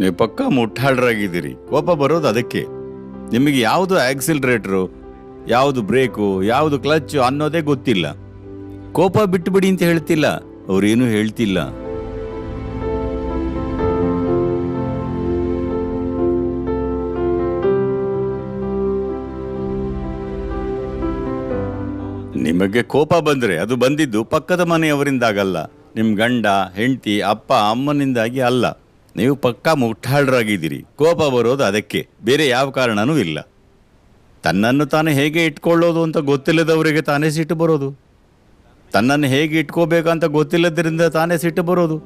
ನೀವು ಪಕ್ಕ ಮುಟ್ಟಾಳ್ರಾಗಿದ್ದೀರಿ. ಕೋಪ ಬರೋದು ಅದಕ್ಕೆ. ನಿಮಗೆ ಯಾವುದು ಆಕ್ಸಿಲ್ರೇಟ್ರು ಯಾವುದು ಬ್ರೇಕು ಯಾವುದು ಕ್ಲಚ್ ಅನ್ನೋದೇ ಗೊತ್ತಿಲ್ಲ. ಕೋಪ ಬಿಟ್ಟುಬಿಡಿ ಅಂತ ಹೇಳ್ತಿಲ್ಲ. ಅವ್ರೇನು ಹೇಳ್ತಿಲ್ಲ. ನಿಮಗೆ ಕೋಪ ಬಂದ್ರೆ ಅದು ಬಂದಿದ್ದು ಪಕ್ಕದ ಮನೆಯವರಿಂದಾಗಲ್ಲ. ನಿಮ್ಮ ಗಂಡ, ಹೆಂಡತಿ, ಅಪ್ಪ, ಅಮ್ಮನಿಂದಾಗಿ ಅಲ್ಲ. ನೀವು ಪಕ್ಕಾ ಮುಟ್ಟಾಳ್ರಾಗಿದ್ದೀರಿ ಕೋಪ ಬರೋದು ಅದಕ್ಕೆ. ಬೇರೆ ಯಾವ ಕಾರಣನೂ ಇಲ್ಲ. ತನ್ನನ್ನು ತಾನು ಹೇಗೆ ಇಟ್ಕೊಳ್ಳೋದು ಅಂತ ಗೊತ್ತಿಲ್ಲದವರಿಗೆ ತಾನೇ ಸಿಟ್ಟು ಬರೋದು? ತನ್ನನ್ನು ಹೇಗೆ ಇಟ್ಕೋಬೇಕಂತ ಗೊತ್ತಿಲ್ಲದ್ರಿಂದ ತಾನೇ ಸಿಟ್ಟು ಬರೋದು?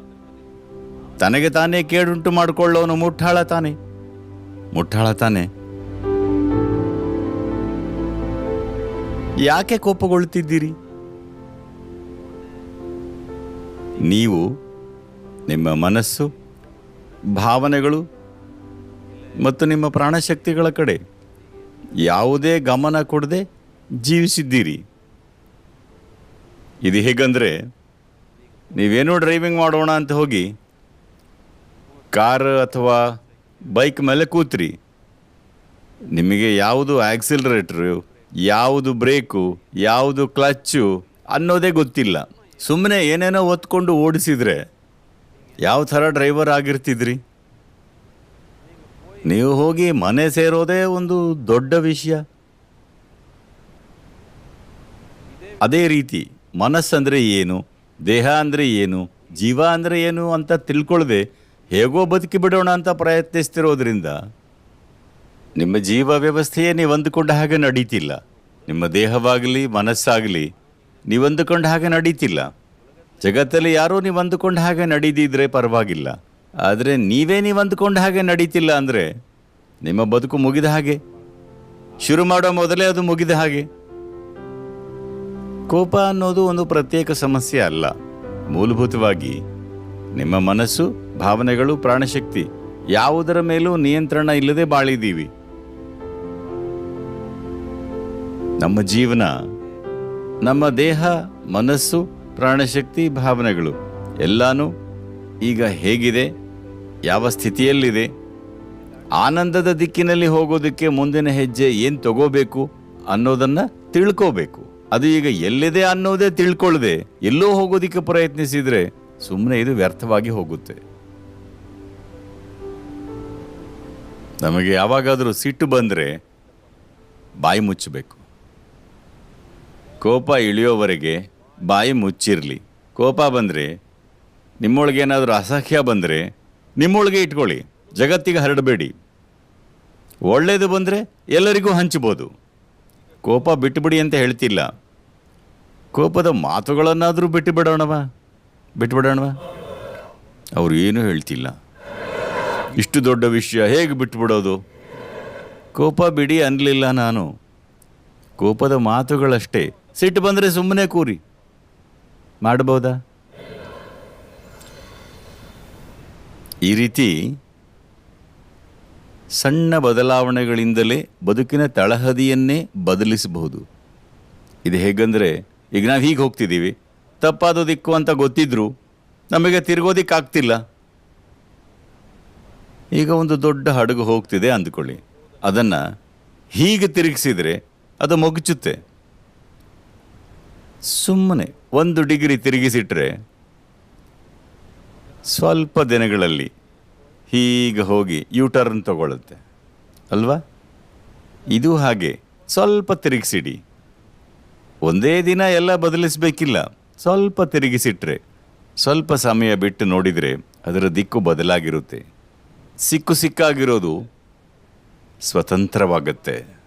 ತನಗೆ ತಾನೇ ಕೇಡುಂಟು ಮಾಡಿಕೊಳ್ಳೋನು ಮುಟ್ಟಾಳ ತಾನೆ? ಮುಟ್ಟಾಳ ತಾನೆ? ಯಾಕೆ ಕೋಪಗೊಳ್ತಿದ್ದೀರಿ ನೀವು ನಿಮ್ಮ ಮನಸ್ಸು ಭಾವನೆಗಳು ಮತ್ತು ನಿಮ್ಮ ಪ್ರಾಣಶಕ್ತಿಗಳ ಕಡೆ ಯಾವುದೇ ಗಮನ ಕೊಡದೆ ಜೀವಿಸಿದ್ದೀರಿ. ಇದು ಹೇಗಂದರೆ, ನೀವೇನೋ ಡ್ರೈವಿಂಗ್ ಮಾಡೋಣ ಅಂತ ಹೋಗಿ ಕಾರ್ ಅಥವಾ ಬೈಕ್ ಮೇಲೆ ಕೂತ್ರಿ. ನಿಮಗೆ ಯಾವುದು ಆಕ್ಸಿಲರೇಟ್ರು ಯಾವುದು ಬ್ರೇಕು ಯಾವುದು ಕ್ಲಚ್ಚು ಅನ್ನೋದೇ ಗೊತ್ತಿಲ್ಲ. ಸುಮ್ಮನೆ ಏನೇನೋ ಒತ್ಕೊಂಡು ಓಡಿಸಿದ್ರೆ ಯಾವ ಥರ ಡ್ರೈವರ್ ಆಗಿರ್ತಿದ್ರಿ? ನೀವು ಹೋಗಿ ಮನೆ ಸೇರೋದೇ ಒಂದು ದೊಡ್ಡ ವಿಷಯ. ಅದೇ ರೀತಿ ಮನಸ್ಸಂದರೆ ಏನು, ದೇಹ ಅಂದರೆ ಏನು, ಜೀವ ಅಂದರೆ ಏನು ಅಂತ ತಿಳ್ಕೊಳ್ಳದೆ ಹೇಗೋ ಬದುಕಿ ಬಿಡೋಣ ಅಂತ ಪ್ರಯತ್ನಿಸ್ತಿರೋದ್ರಿಂದ ನಿಮ್ಮ ಜೀವ ವ್ಯವಸ್ಥೆಯೇ ನೀವು ಅಂದುಕೊಂಡ ಹಾಗೆ ನಡೀತಿಲ್ಲ. ನಿಮ್ಮ ದೇಹವಾಗಲಿ, ಮನಸ್ಸಾಗಲಿ ನೀವು ಅಂದುಕೊಂಡ ಹಾಗೆ ನಡೀತಿಲ್ಲ. ಜಗತ್ತಲ್ಲಿ ಯಾರೋ ನೀವು ಅಂದುಕೊಂಡ ಹಾಗೆ ನಡೀದಿದ್ರೆ ಪರವಾಗಿಲ್ಲ. ಆದರೆ ನೀವೇ ನೀವು ಅಂದುಕೊಂಡ ಹಾಗೆ ನಡೀತಿಲ್ಲ ಅಂದರೆ ನಿಮ್ಮ ಬದುಕು ಮುಗಿದ ಹಾಗೆ. ಶುರು ಮಾಡೋ ಮೊದಲೇ ಅದು ಮುಗಿದ ಹಾಗೆ. ಕೋಪ ಅನ್ನೋದು ಒಂದು ಪ್ರತ್ಯೇಕ ಸಮಸ್ಯೆ ಅಲ್ಲ. ಮೂಲಭೂತವಾಗಿ ನಿಮ್ಮ ಮನಸ್ಸು, ಭಾವನೆಗಳು, ಪ್ರಾಣಶಕ್ತಿ ಯಾವುದರ ಮೇಲೂ ನಿಯಂತ್ರಣ ಇಲ್ಲದೆ ಬಾಳಿದ್ದೀವಿ ನಮ್ಮ ಜೀವನ, ನಮ್ಮ ದೇಹ, ಮನಸ್ಸು ಪ್ರಾಣಶಕ್ತಿ ಭಾವನೆಗಳು ಎಲ್ಲನೂ ಈಗ ಹೇಗಿದೆ, ಯಾವ ಸ್ಥಿತಿಯಲ್ಲಿದೆ, ಆನಂದದ ದಿಕ್ಕಿನಲ್ಲಿ ಹೋಗೋದಕ್ಕೆ ಮುಂದಿನ ಹೆಜ್ಜೆ ಏನು ತಗೋಬೇಕು ಅನ್ನೋದನ್ನು ತಿಳ್ಕೋಬೇಕು. ಅದು ಈಗ ಎಲ್ಲಿದೆ ಅನ್ನೋದೇ ತಿಳ್ಕೊಳ್ಳದೆ ಎಲ್ಲೋ ಹೋಗೋದಕ್ಕೆ ಪ್ರಯತ್ನಿಸಿದರೆ ಸುಮ್ಮನೆ ಇದು ವ್ಯರ್ಥವಾಗಿ ಹೋಗುತ್ತೆ. ನಮಗೆ ಯಾವಾಗಾದರೂ ಸಿಟ್ಟು ಬಂದರೆ ಬಾಯಿ ಮುಚ್ಚಬೇಕು. ಕೋಪ ಇಳಿಯೋವರೆಗೆ ಬಾಯಿ ಮುಚ್ಚಿರಲಿ. ಕೋಪ ಬಂದರೆ, ನಿಮ್ಮೊಳಗೆ ಏನಾದರೂ ಅಸಹ್ಯ ಬಂದರೆ, ನಿಮ್ಮೊಳಗೆ ಇಟ್ಕೊಳ್ಳಿ. ಜಗತ್ತಿಗೆ ಹರಡಬೇಡಿ. ಒಳ್ಳೆಯದು ಬಂದರೆ ಎಲ್ಲರಿಗೂ ಹಂಚ್ಬೋದು. ಕೋಪ ಬಿಟ್ಟುಬಿಡಿ ಅಂತ ಹೇಳ್ತಿಲ್ಲ. ಕೋಪದ ಮಾತುಗಳನ್ನಾದರೂ ಬಿಟ್ಟು ಬಿಡೋಣವ ಬಿಟ್ಬಿಡೋಣವ. ಅವರು ಏನೂ ಹೇಳ್ತಿಲ್ಲ. ಇಷ್ಟು ದೊಡ್ಡ ವಿಷಯ ಹೇಗೆ ಬಿಟ್ಬಿಡೋದು? ಕೋಪ ಬಿಡಿ ಅನ್ನಲಿಲ್ಲ ನಾನು. ಕೋಪದ ಮಾತುಗಳಷ್ಟೇ. ಸಿಟ್ಟು ಬಂದರೆ ಸುಮ್ಮನೆ ಕೂರಿ. ಮಾಡ್ಬೋದಾ ಈ ರೀತಿ ಸಣ್ಣ ಬದಲಾವಣೆಗಳಿಂದಲೇ ಬದುಕಿನ ತಳಹದಿಯನ್ನೇ ಬದಲಿಸಬಹುದು. ಇದು ಹೇಗಂದರೆ, ಈಗ ನಾವು ಹೀಗೆ ಹೋಗ್ತಿದ್ದೀವಿ. ತಪ್ಪಾದ ದಿಕ್ಕು ಅಂತ ಗೊತ್ತಿದ್ರು ನಮಗೆ ತಿರುಗೋದಿಕ್ಕಾಗ್ತಿಲ್ಲ ಈಗ ಒಂದು ದೊಡ್ಡ ಹಡಗು ಹೋಗ್ತಿದೆ ಅಂದ್ಕೊಳ್ಳಿ. ಅದನ್ನು ಹೀಗೆ ತಿರುಗಿಸಿದರೆ ಅದು ಮೊಗಚುತ್ತೆ. ಸುಮ್ಮನೆ ಒಂದು ಡಿಗ್ರಿ ತಿರುಗಿಸಿಟ್ರೆ ಸ್ವಲ್ಪ ದಿನಗಳಲ್ಲಿ ಹೀಗೆ ಹೋಗಿ ಯೂಟರ್ನ್ ತಗೊಳ್ಳುತ್ತೆ. ಅಲ್ವಾ? ಇದು ಹಾಗೆ. ಸ್ವಲ್ಪ ತಿರುಗಿಸಿಡಿ. ಒಂದೇ ದಿನ ಎಲ್ಲ ಬದಲಿಸಬೇಕಿಲ್ಲ. ಸ್ವಲ್ಪ ತಿರುಗಿಸಿಟ್ರೆ, ಸ್ವಲ್ಪ ಸಮಯ ಬಿಟ್ಟು ನೋಡಿದರೆ ಅದರ ದಿಕ್ಕು ಬದಲಾಗಿರುತ್ತೆ. ಸಿಕ್ಕು ಸಿಕ್ಕಾಗಿರೋದು ಸ್ವತಂತ್ರವಾಗತ್ತೆ.